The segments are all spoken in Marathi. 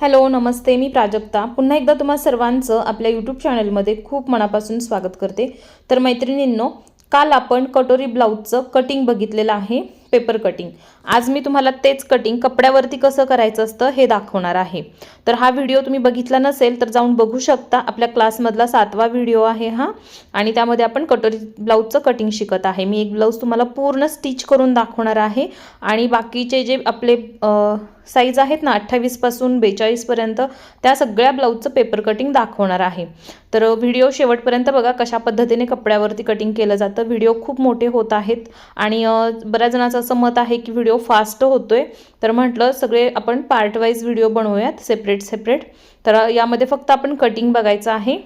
हॅलो नमस्ते मी प्राजक्ता. पुन्हा एकदा तुम्हा सर्वांचं आपल्या यूट्यूब चॅनलमध्ये खूप मनापासून स्वागत करते. तर मैत्रिणींनो काल आपण कटोरी ब्लाऊजचं कटिंग बघितलेलं आहे. Paper cutting. आज मी तुम्हाला तेच कटिंग कपड्यावरती कसं करायचं असतं हे दाखवणार आहे. तर हा व्हिडिओ तुम्ही बघितला नसेल तर जाऊन बघू शकता. आपल्या क्लासमधला सातवा व्हिडिओ आहे हा. आणि त्यामध्ये आपण कटोरी ब्लाऊजचं कटिंग शिकत आहे. मी एक ब्लाऊज तुम्हाला पूर्ण स्टिच करून दाखवणार आहे. आणि बाकीचे जे आपले साईज आहेत ना अठ्ठावीसपासून बेचाळीसपर्यंत त्या सगळ्या ब्लाऊजचं पेपर कटिंग दाखवणार आहे. तर व्हिडिओ शेवटपर्यंत बघा कशा पद्धतीने कपड्यावरती कटिंग केलं जातं. व्हिडिओ खूप मोठे होत आहेत. आणि बऱ्याच जणांचं असं मत आहे की व्हिडिओ फास्ट होतोय तर म्हटलं सगळे आपण पार्ट वाईज व्हिडिओ बनवूयात सेपरेट सेपरेट तर यामध्ये फक्त आपण कटिंग बघायचं आहे.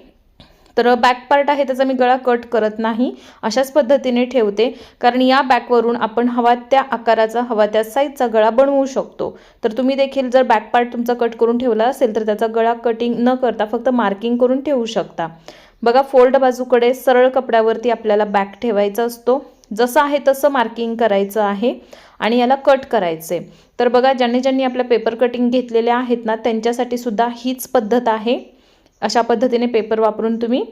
तर बॅक पार्ट आहे त्याचा मी गळा कट करत नाही. अशाच पद्धतीने ठेवते कारण या बॅकवरून आपण हवा त्या आकाराचा हवा त्या साईजचा गळा बनवू शकतो. तर तुम्ही देखील जर बॅक पार्ट तुमचा कट करून ठेवला असेल तर त्याचा गळा कटिंग न करता फक्त मार्किंग करून ठेवू शकता. बघा फोल्ड बाजूकडे सरळ कपड्यावरती आपल्याला बॅक ठेवायचा असतो. जसं आहे तसं मार्किंग करायचं आहे आणि याला कट करायचे. तर बघा ज्यांनी ज्यांनी आपल्या पेपर कटिंग घेतलेल्या आहेत ना त्यांच्यासाठी सुद्धा हीच पद्धत आहे. अशा पद्धतीने पेपर वापरून तुम्ही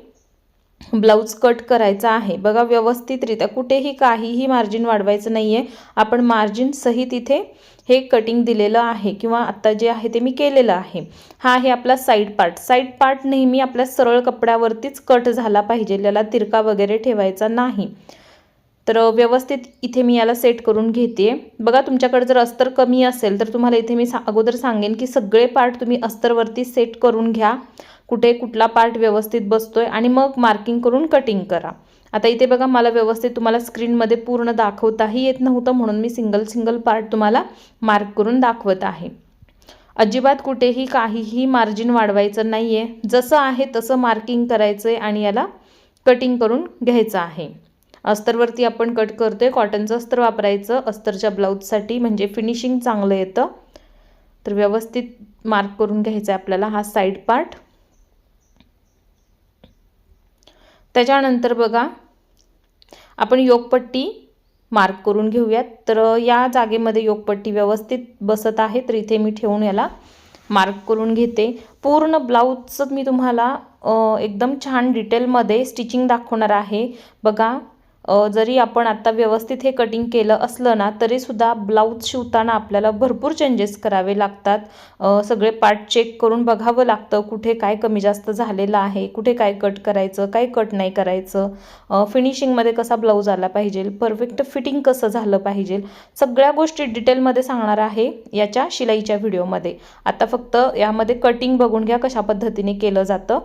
ब्लाऊज कट करायचा आहे. बघा व्यवस्थितरित्या कुठेही काहीही मार्जिन वाढवायचं नाही आहे आपण मार्जिन सहित इथे हे कटिंग दिलेलं आहे किंवा आत्ता जे आहे ते मी केलेलं आहे. हा आहे आपला साईड पार्ट साईड पार्ट नेहमी आपल्या सरळ कपड्यावरतीच कट झाला पाहिजे याला तिरका वगैरे ठेवायचा नाही. तर व्यवस्थित इथे मी याला सेट करून घेते बघा तुमच्याकडे जर अस्तर कमी असेल तर तुम्हाला इथे मी सा अगोदर सांगेन की सगळे पार्ट तुम्ही अस्तरवरती सेट करून घ्या. कुठे कुठला पार्ट व्यवस्थित बसतोय आणि मग मार्किंग करून कटिंग करा. आता इथे बघा मला व्यवस्थित तुम्हाला स्क्रीनमध्ये पूर्ण दाखवताही येत नव्हतं म्हणून मी सिंगल सिंगल पार्ट तुम्हाला मार्क करून दाखवत आहे. अजिबात कुठेही काहीही मार्जिन वाढवायचं नाही आहे जसं आहे तसं मार्किंग करायचं आहे आणि याला कटिंग करून घ्यायचं आहे. अस्तरवरती आपण कट करतोय. कॉटनचं अस्तर वापरायचं. अस्तरच्या ब्लाऊजसाठी म्हणजे फिनिशिंग चांगलं येतं. तर व्यवस्थित मार्क करून घ्यायचं आहे आपल्याला हा साईड पार्ट. त्याच्यानंतर बघा आपण योगपट्टी मार्क करून घेऊयात. तर या जागेमध्ये योगपट्टी व्यवस्थित बसत आहे तर इथे मी ठेवून याला मार्क करून घेते. पूर्ण ब्लाऊजचं मी तुम्हाला एकदम छान डिटेलमध्ये स्टिचिंग दाखवणार आहे. बघा जरी आपण आत्ता व्यवस्थित हे कटिंग केलं असलं ना तरीसुद्धा ब्लाऊज शिवताना आपल्याला भरपूर चेंजेस करावे लागतात. सगळे पार्ट चेक करून बघावं लागतं कुठे काय कमी जास्त झालेलं आहे कुठे काय कट करायचं काय कट नाही करायचं. फिनिशिंगमध्ये कसा ब्लाऊज आला पाहिजे परफेक्ट फिटिंग कसं झालं पाहिजे सगळ्या गोष्टी डिटेलमध्ये सांगणार आहे याच्या शिलाईच्या व्हिडिओमध्ये आता फक्त यामध्ये कटिंग बघून घ्या कशा पद्धतीने केलं जातं.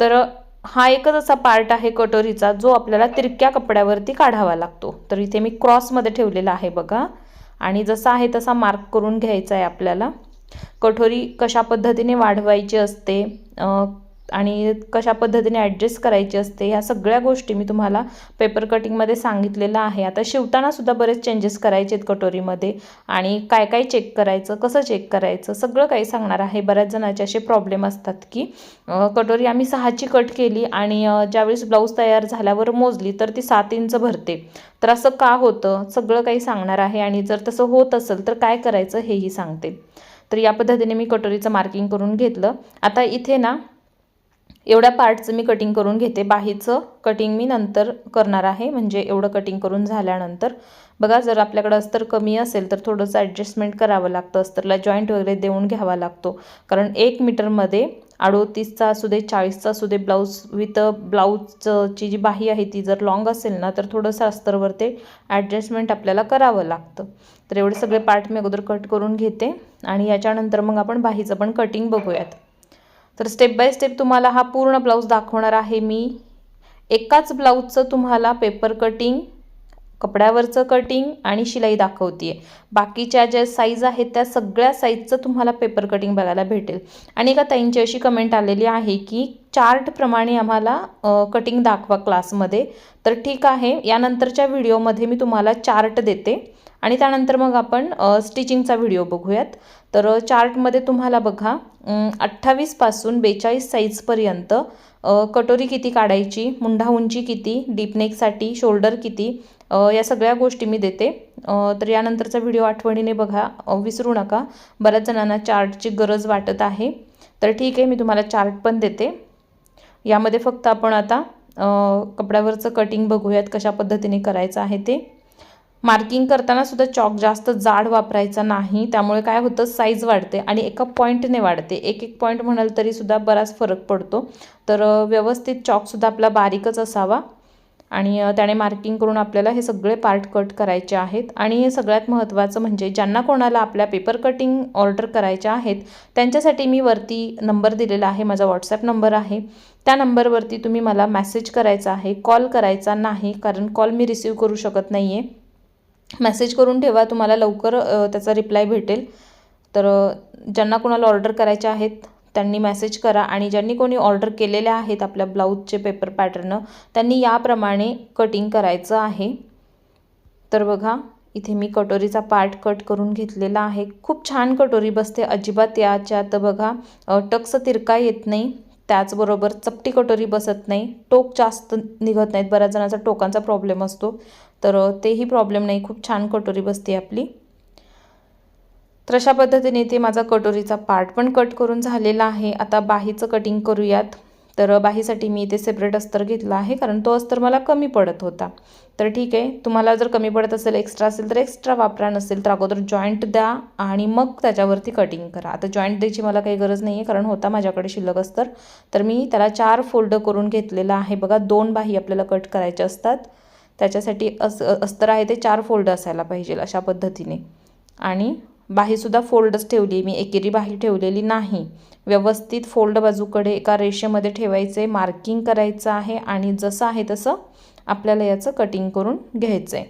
तर हा एकच असा पार्ट आहे कटोरीचा जो आपल्याला तिरक्या कपड्यावरती काढावा लागतो. तर इथे मी क्रॉसमध्ये ठेवलेला आहे बघा. आणि जसा आहे तसा मार्क करून घ्यायचा आहे आपल्याला. कठोरी कशा पद्धतीने वाढवायची असते? आणि कशा पद्धतीने ॲडजस्ट करायची असते ह्या सगळ्या गोष्टी मी तुम्हाला पेपर कटिंगमध्ये सांगितलेलं आहे. आता शिवतानासुद्धा बरेच चेंजेस करायचे आहेत कटोरीमध्ये. आणि काय काय चेक करायचं कसं चेक करायचं सगळं काही सांगणार आहे. बऱ्याच जणांचे असे प्रॉब्लेम असतात की कटोरी आम्ही सहाची कट केली आणि ज्यावेळेस ब्लाऊज तयार झाल्यावर मोजली तर ती सात इंच भरते. तर असं का होतं? सगळं काही सांगणार आहे. आणि जर तसं होत असेल तर काय करायचं हेही सांगते. तर या पद्धतीने मी कटोरीचं मार्किंग करून घेतलं. आता इथे ना एवढ्या पार्टचं मी कटिंग करून घेते. बाहीचं कटिंग मी नंतर करणार आहे. म्हणजे एवढं कटिंग करून झाल्यानंतर. बघा जर आपल्याकडं अस्तर कमी असेल तर थोडंसं ॲडजस्टमेंट करावं लागतं. अस्तरला जॉईंट वगैरे देऊन घ्यावा लागतो. कारण एक मीटरमध्ये अडोतीसचा असू दे चाळीसचा असू दे ब्लाऊज विथ ब्लाऊजची जी बाही आहे ती जर लॉंग असेल ना तर थोडंसं अस्तरवर ते ॲडजस्टमेंट आपल्याला करावं लागतं. तर एवढे सगळे पार्ट मी अगोदर कट करून घेते. आणि याच्यानंतर मग आपण बाहीचं पण कटिंग बघूयात. तर स्टेप बाय स्टेप तुम्हाला हा पूर्ण ब्लाऊज दाखवणार आहे मी. एकाच ब्लाऊजचं तुम्हाला पेपर कटिंग कपड्यावरचं कटिंग आणि शिलाई दाखवते बाकीच्या ज्या साईज आहेत त्या सगळ्या साईजचं तुम्हाला पेपर कटिंग बघायला भेटेल. आणि एका ताईंची अशी कमेंट आलेली आहे की चार्टप्रमाणे आम्हाला कटिंग दाखवा क्लासमध्ये तर ठीक आहे यानंतरच्या व्हिडिओमध्ये मी तुम्हाला चार्ट देते. आणि त्यानंतर मग आपण स्टिचिंगचा व्हिडिओ बघूयात. तर चार्टमध्ये तुम्हाला बघा अठ्ठावीसपासून बेचाळीस साईजपर्यंत कटोरी किती काढायची मुंढा उंची किती डीपनेकसाठी शोल्डर किती या सगळ्या गोष्टी मी देते. तर यानंतरचा व्हिडिओ आठवणीने बघा विसरू नका. बऱ्याच जणांना चार्टची गरज वाटत आहे. तर ठीक आहे मी तुम्हाला चार्ट पण देते. यामध्ये फक्त आपण आता कपड्यावरचं कटिंग बघूयात कशा पद्धतीने करायचं आहे ते. मार्किंग करताना सुद्धा चॉक जास्त जाड वापरायचा नाही. त्यामुळे काय होतं? साईज वाढते आणि एका पॉईंटने वाढते. एक एक पॉईंट म्हणाल तरी सुद्धा बराच फरक पडतो. तर व्यवस्थित चॉकसुद्धा आपला बारीकच असावा आणि त्याने मार्किंग करून आपल्याला हे सगळे पार्ट कट करायचे आहेत. आणि सगळ्यात महत्त्वाचं म्हणजे ज्यांना कोणाला आपल्या पेपर कटिंग ऑर्डर करायच्या आहेत त्यांच्यासाठी मी वरती नंबर दिलेला आहे. माझा व्हॉट्सॲप नंबर आहे. त्या नंबरवरती तुम्ही मला मॅसेज करायचा आहे कॉल करायचा नाही कारण कॉल मी रिसीव करू शकत नाही आहे मेसेज करून ठेवा तुम्हाला लवकर त्याचा रिप्लाय भेटेल. तर ज्यांना कोणाला ऑर्डर करायचे आहेत त्यांनी मेसेज करा आणि ज्यांनी कोणी ऑर्डर केलेल्या आहेत आपल्या ब्लाऊजचे पेपर पॅटर्न त्यांनी याप्रमाणे कटिंग करायचं आहे. तर बघा इथे मी कटोरीचा पार्ट कट करून घेतलेला आहे. खूप छान कटोरी बसते अजिबात याच्यात. बघा टक्स तिरका येत नाही त्याचबरोबर चपटी कटोरी बसत नाही टोक जास्त निघत नाहीत. बऱ्याच जणांचा टोकांचा प्रॉब्लेम असतो. तर तेही प्रॉब्लेम नाही. खूप छान कटोरी बसते आपली. तर अशा पद्धतीने ते माझा कटोरीचा पार्ट पण कट करून झालेला आहे. आता बाहीचं कटिंग करूयात. तर बाहीसाठी मी इथे सेपरेट अस्तर घेतला आहे कारण तो अस्तर मला कमी पडत होता. तर ठीक आहे. तुम्हाला जर कमी पडत असेल एक्स्ट्रा असेल तर एक्स्ट्रा वापरा. नसेल तर अगोदर जॉईंट द्या आणि मग त्याच्यावरती कटिंग करा. आता जॉईंट द्यायची मला काही गरज नाही आहे कारण होता माझ्याकडे शिल्लक अस्तर. तर मी त्याला चार फोल्ड करून घेतलेला आहे. बघा दोन बाही आपल्याला कट करायच्या असतात. त्याच्यासाठी अस अस्तर आहे ते चार फोल्ड असायला पाहिजे अशा पद्धतीने. आणि बाहीसुद्धा फोल्डच ठेवली. मी एकेरी बाही ठेवलेली नाही. व्यवस्थित फोल्ड बाजूकडे एका रेषेमध्ये ठेवायचे मार्किंग करायचं आहे आणि जसं आहे तसं आपल्याला याचं कटिंग करून घ्यायचं आहे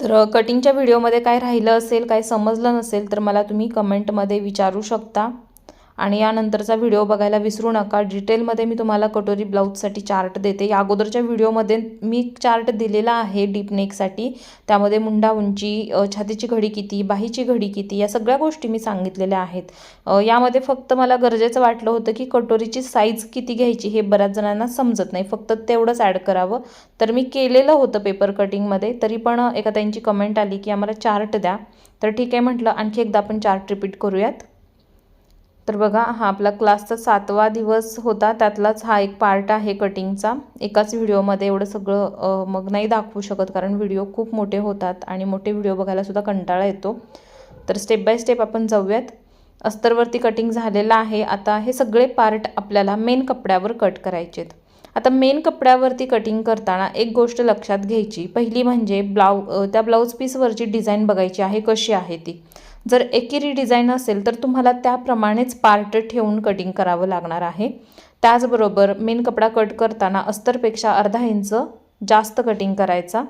तर कटिंगच्या व्हिडिओमध्ये काय राहिलं असेल काय समजलं नसेल तर मला तुम्ही कमेंटमध्ये विचारू शकता. आणि यानंतरचा व्हिडिओ बघायला विसरू नका. डिटेलमध्ये मी तुम्हाला कटोरी ब्लाऊजसाठी चार्ट देते. या अगोदरच्या व्हिडिओमध्ये मी चार्ट दिलेला आहे डीप नेकसाठी त्यामध्ये मुंडा उंची छातीची घडी किती बाहीची घडी किती या सगळ्या गोष्टी मी सांगितलेल्या आहेत. यामध्ये फक्त मला गरजेचं वाटलं होतं की कटोरीची साईज किती घ्यायची हे बऱ्याच जणांना समजत नाही. फक्त तेवढंच ॲड करावं. तर मी केलेलं होतं पेपर कटिंगमध्ये तरी पण एका त्यांची कमेंट आली की आम्हाला चार्ट द्या. तर ठीक आहे म्हटलं आणखी एकदा आपण चार्ट रिपीट करूयात. तर बघा हा आपला क्लासचा सातवा दिवस होता. त्यातलाच हा एक पार्ट आहे कटिंगचा एकाच व्हिडिओमध्ये एवढं सगळं मग नाही दाखवू शकत कारण व्हिडिओ खूप मोठे होतात आणि मोठे व्हिडिओ बघायलासुद्धा कंटाळा येतो. तर स्टेप बाय स्टेप आपण जाऊयात. अस्तरवरती कटिंग झालेलं आहे. आता हे सगळे पार्ट आपल्याला मेन कपड्यावर कट करायचे आहेत आता मेन कपड्यावरती कटिंग करताना एक गोष्ट लक्षात घ्यायची. पहिली म्हणजे ब्लाऊ त्या ब्लाऊज पीसवरची डिझाईन बघायची आहे कशी आहे ती. जर एकेरी डिझाईन असेल तर तुम्हाला त्याप्रमाणेच पार्ट ठेवून कटिंग करावं लागणार आहे. त्याचबरोबर मेन कपडा कट करताना अस्तरपेक्षा अर्धा इंच जास्त कटिंग करायचा.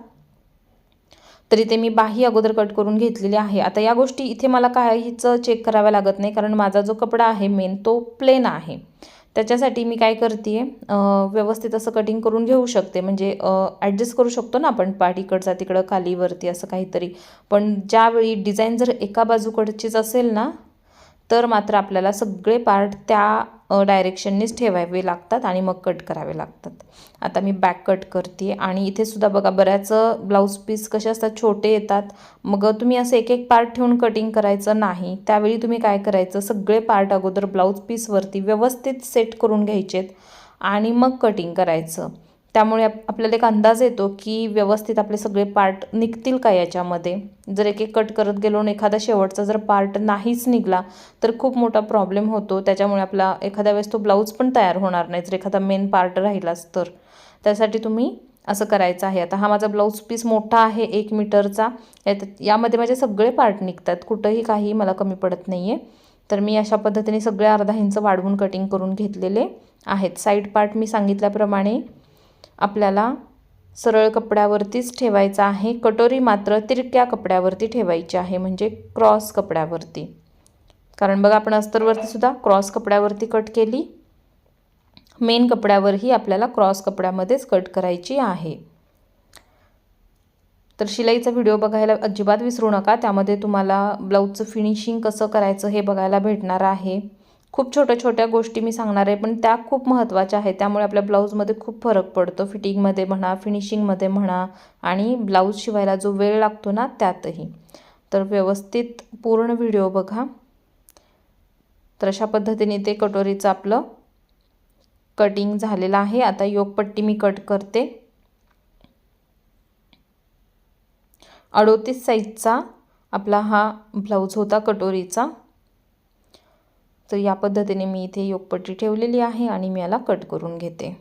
तरी ते मी बाही अगोदर कट करून घेतलेली आहे. आता या गोष्टी इथे मला काहीच चेक कराव्या लागत नाही कारण माझा जो कपडा आहे मेन तो प्लेन आहे. त्याच्यासाठी मी काय करते व्यवस्थित असं कटिंग करून घेऊ शकते. म्हणजे ॲडजस्ट करू शकतो ना आपण पाठीकडचा तिकडं खालीवरती असं काहीतरी. पण ज्यावेळी डिझाईन जर एका बाजूकडचीच असेल ना तर मात्र आपल्याला सगळे पार्ट त्या डायरेक्शननीच ठेवावे लागतात आणि मग कट करावे लागतात. आता मी बॅक कट करते आणि इथे सुद्धा बघा बऱ्याच ब्लाऊज पीस कसे असतात छोटे येतात. मग तुम्ही असं एक एक पार्ट ठेवून कटिंग करायचं नाही. त्यावेळी तुम्ही काय करायचं सगळे पार्ट अगोदर ब्लाऊज पीसवरती व्यवस्थित सेट करून घ्यायचेत आणि मग कटिंग करायचं. त्यामुळे आप आपल्याला एक अंदाज येतो की व्यवस्थित आपले सगळे पार्ट निघतील का याच्यामध्ये? जर एक एक कट करत गेलो आणि एखादा शेवटचा जर पार्ट नाहीच निघला तर खूप मोठा प्रॉब्लेम होतो. त्याच्यामुळे आपला एखाद्या वेळेस तो ब्लाऊज पण तयार होणार नाही जर एखादा मेन पार्ट राहिलाच तर. त्यासाठी तुम्ही असं करायचं आहे. आता हा माझा ब्लाऊज पीस मोठा आहे एक मीटरचा. यात यामध्ये माझे सगळे पार्ट निघतात. कुठंही काही मला कमी पडत नाही आहे तर मी अशा पद्धतीने सगळे अर्धा इंच वाढवून कटिंग करून घेतलेले आहेत. साईड पार्ट मी सांगितल्याप्रमाणे आपल्याला सरळ कपड्यावरतीच ठेवायचा आहे. कटोरी मात्र तिरक्या कपड्यावरती ठेवायची आहे म्हणजे क्रॉस कपड्यावरती. कारण बघा आपण अस्तरवरतीसुद्धा क्रॉस कपड्यावरती कट केली. मेन कपड्यावरही आपल्याला क्रॉस कपड्यामध्येच कट करायची आहे. तर शिलाईचा व्हिडिओ बघायला अजिबात विसरू नका. त्यामध्ये तुम्हाला ब्लाऊजचं फिनिशिंग कसं करायचं हे बघायला भेटणार आहे. खूप छोट्या छोट्या गोष्टी मी सांगणार आहे पण त्या खूप महत्त्वाच्या आहेत. त्यामुळे आपल्या ब्लाऊजमध्ये खूप फरक पडतो. फिटिंगमध्ये म्हणा फिनिशिंगमध्ये म्हणा आणि ब्लाऊज शिवायला जो वेळ लागतो ना त्यातही. तर व्यवस्थित पूर्ण व्हिडिओ बघा. तर अशा पद्धतीने ते कटोरीचं आपलं कटिंग झालेलं आहे. आता योगपट्टी मी कट करते. अडोतीस साईजचा आपला हा ब्लाऊज होता कटोरीचा. तर या पद्धतीने मी इथे योगपट्टी ठेवलेली आहे आणि मी याला कट करून घेते.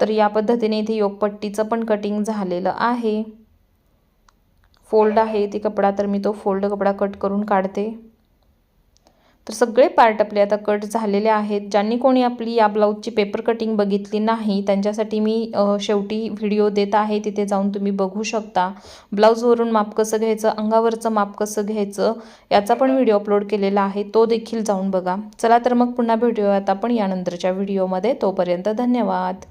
तर या पद्धतीने इथे योगपट्टीचं पण कटिंग झालेलं आहे. फोल्ड आहे ते कपडा तर मी तो फोल्ड कपडा कट करून काढते. तर सगळे पार्ट आपले आता कट झालेले आहेत. ज्यांनी कोणी आपली या ब्लाऊजची पेपर कटिंग बघितली नाही त्यांच्यासाठी मी शेवटी व्हिडिओ देत आहे. तिथे जाऊन तुम्ही बघू शकता. ब्लाऊजवरून माप कसं घ्यायचं अंगावरचं माप कसं घ्यायचं याचा पण व्हिडिओ अपलोड केलेला आहे. तो देखील जाऊन बघा. चला तर मग पुन्हा भेटूयात आपण यानंतरच्या व्हिडिओमध्ये तोपर्यंत धन्यवाद.